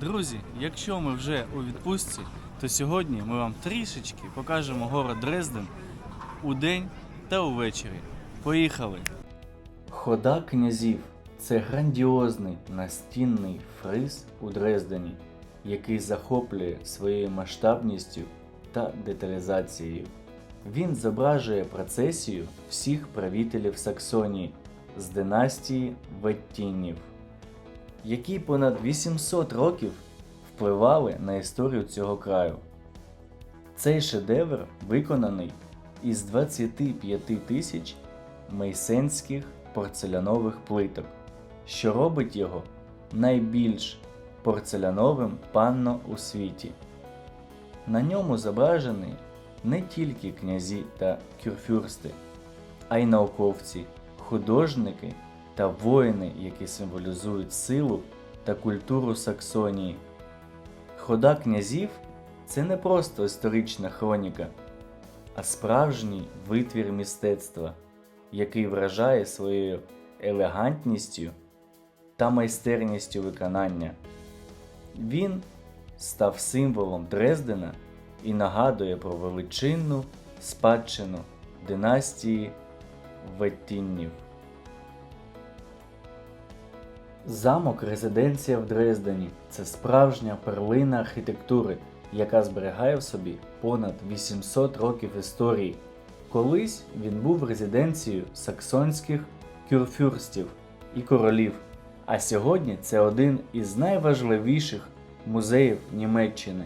Друзі, якщо ми вже у відпустці, то сьогодні ми вам трішечки покажемо город Дрезден у день та увечері. Поїхали! Хода князів це грандіозний настінний фриз у Дрездені, який захоплює своєю масштабністю та деталізацією. Він зображує процесію всіх правителів Саксонії з династії Веттінів, які понад 800 років впливали на історію цього краю. Цей шедевр виконаний із 25 тисяч мейсенських порцелянових плиток, що робить його найбільш порцеляновим панно у світі. На ньому зображені не тільки князі та кюрфюрсти, а й науковці, художники та воїни, які символізують силу та культуру Саксонії. Хода князів це не просто історична хроніка, а справжній витвір мистецтва, який вражає своєю елегантністю та майстерністю виконання. Він став символом Дрездена і нагадує про величинну спадщину династії Веттіннів. Замок резиденція в Дрездені це справжня перлина архітектури, яка зберігає в собі понад 800 років історії. Колись він був резиденцією саксонських кюрфюрстів і королів, а сьогодні це один із найважливіших музеїв Німеччини.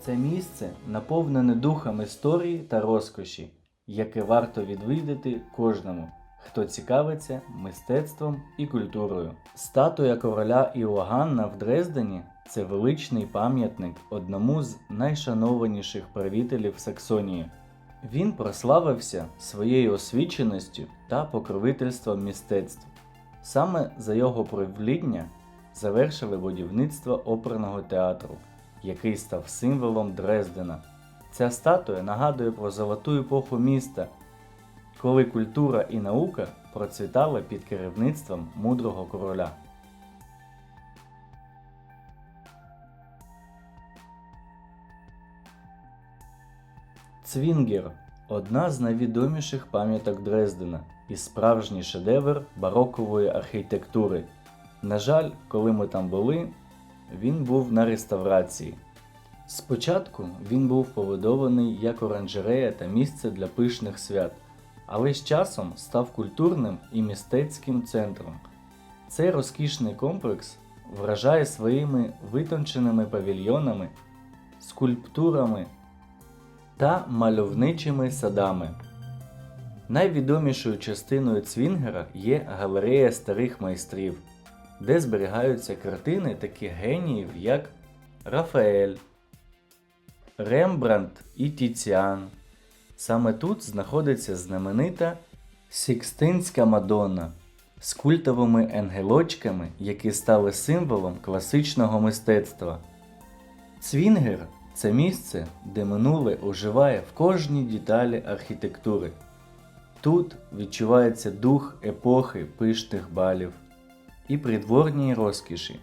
Це місце наповнене духом історії та розкоші, яке варто відвідати кожному, хто цікавиться мистецтвом і культурою. Статуя короля Іоганна в Дрездені це величний пам'ятник одному з найшанованіших правителів Саксонії. Він прославився своєю освіченістю та покровительством мистецтв. Саме за його правління завершили будівництво оперного театру, який став символом Дрездена. Ця статуя нагадує про золоту епоху міста, коли культура і наука процвітали під керівництвом мудрого короля. Цвінгер одна з найвідоміших пам'яток Дрездена і справжній шедевр барокової архітектури. На жаль, коли ми там були, він був на реставрації. Спочатку він був побудований як оранжерея та місце для пишних свят, але з часом став культурним і мистецьким центром. Цей розкішний комплекс вражає своїми витонченими павільйонами, скульптурами та мальовничими садами. Найвідомішою частиною Цвінгера є галерея старих майстрів, де зберігаються картини таких геніїв, як Рафаель, Рембрандт і Тіціан. Саме тут знаходиться знаменита Сікстинська Мадонна з культовими ангелочками, які стали символом класичного мистецтва. Цвінгер це місце, де минуле оживає в кожній деталі архітектури. Тут відчувається дух епохи пишних балів і придворній розкіші.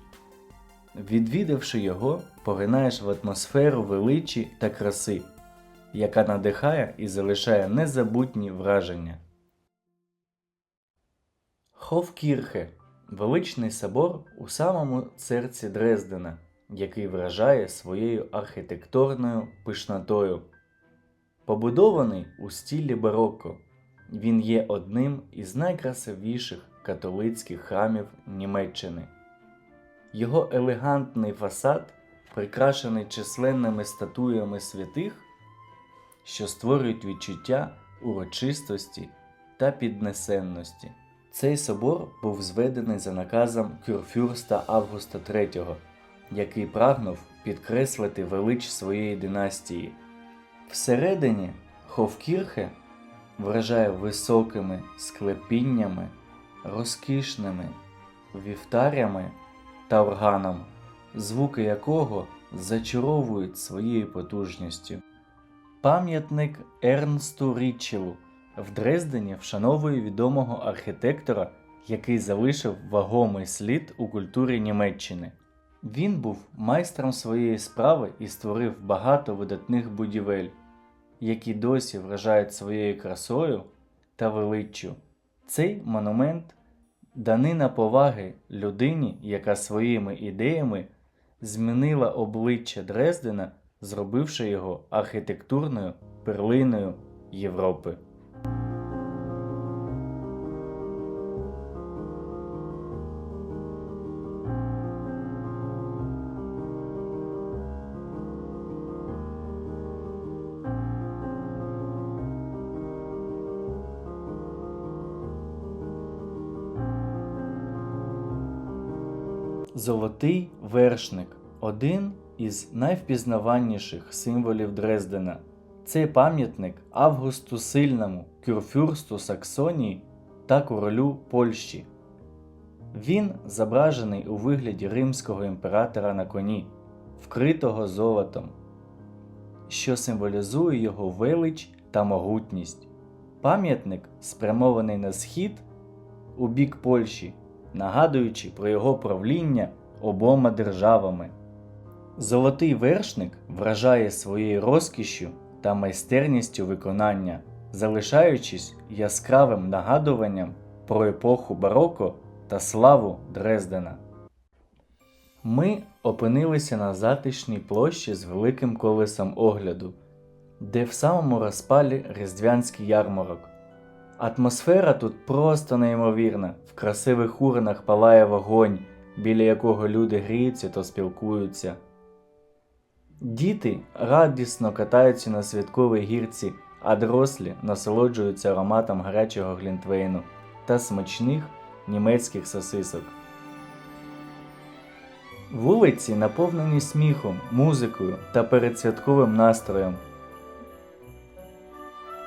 Відвідавши його, поринаєш в атмосферу величі та краси, яка надихає і залишає незабутні враження. Хофкірхе величний собор у самому серці Дрездена, який вражає своєю архітектурною пишнотою. Побудований у стілі бароко, він є одним із найкрасивіших католицьких храмів Німеччини. Його елегантний фасад прикрашений численними статуями святих, що створюють відчуття урочистості та піднесенності. Цей собор був зведений за наказом кюрфюрста Августа III, який прагнув підкреслити велич своєї династії. Всередині Ховкірхе вражає високими склепіннями, розкішними вівтарями та органом, звуки якого зачаровують своєю потужністю. Пам'ятник Ернсту Річелу в Дрездені вшановує відомого архітектора, який залишив вагомий слід у культурі Німеччини. Він був майстром своєї справи і створив багато видатних будівель, які досі вражають своєю красою та величчю. Цей монумент данина поваги людині, яка своїми ідеями змінила обличчя Дрездена, зробивши його архітектурною перлиною Європи. Золотий вершник один із найвпізнаваніших символів Дрездена. Це пам'ятник Августу Сильному, кюрфюрсту Саксонії та королю Польщі. Він зображений у вигляді римського імператора на коні, вкритого золотом, що символізує його велич та могутність. Пам'ятник спрямований на схід у бік Польщі, нагадуючи про його правління обома державами. Золотий вершник вражає своєю розкішшю та майстерністю виконання, залишаючись яскравим нагадуванням про епоху бароко та славу Дрездена. Ми опинилися на затишній площі з великим колесом огляду, де в самому розпалі різдвянський ярмарок. Атмосфера тут просто неймовірна. В красивих урнах палає вогонь, біля якого люди гріються та спілкуються. Діти радісно катаються на святковій гірці, а дорослі насолоджуються ароматом гарячого глінтвейну та смачних німецьких сосисок. Вулиці наповнені сміхом, музикою та передсвятковим настроєм.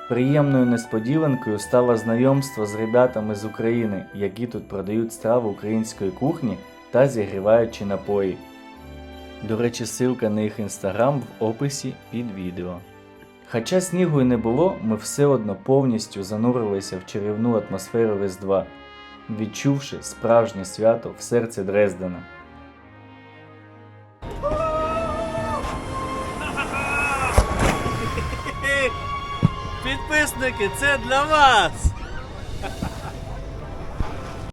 Приємною несподіванкою стало знайомство з ребятами з України, які тут продають страви української кухні та зігріваючі напої. До речі, ссылка на їх інстаграм в описі під відео. Хоча снігу й не було, ми все одно повністю занурилися в чарівну атмосферу Різдва, відчувши справжнє свято в серці Дрездена. Підписники, це для вас!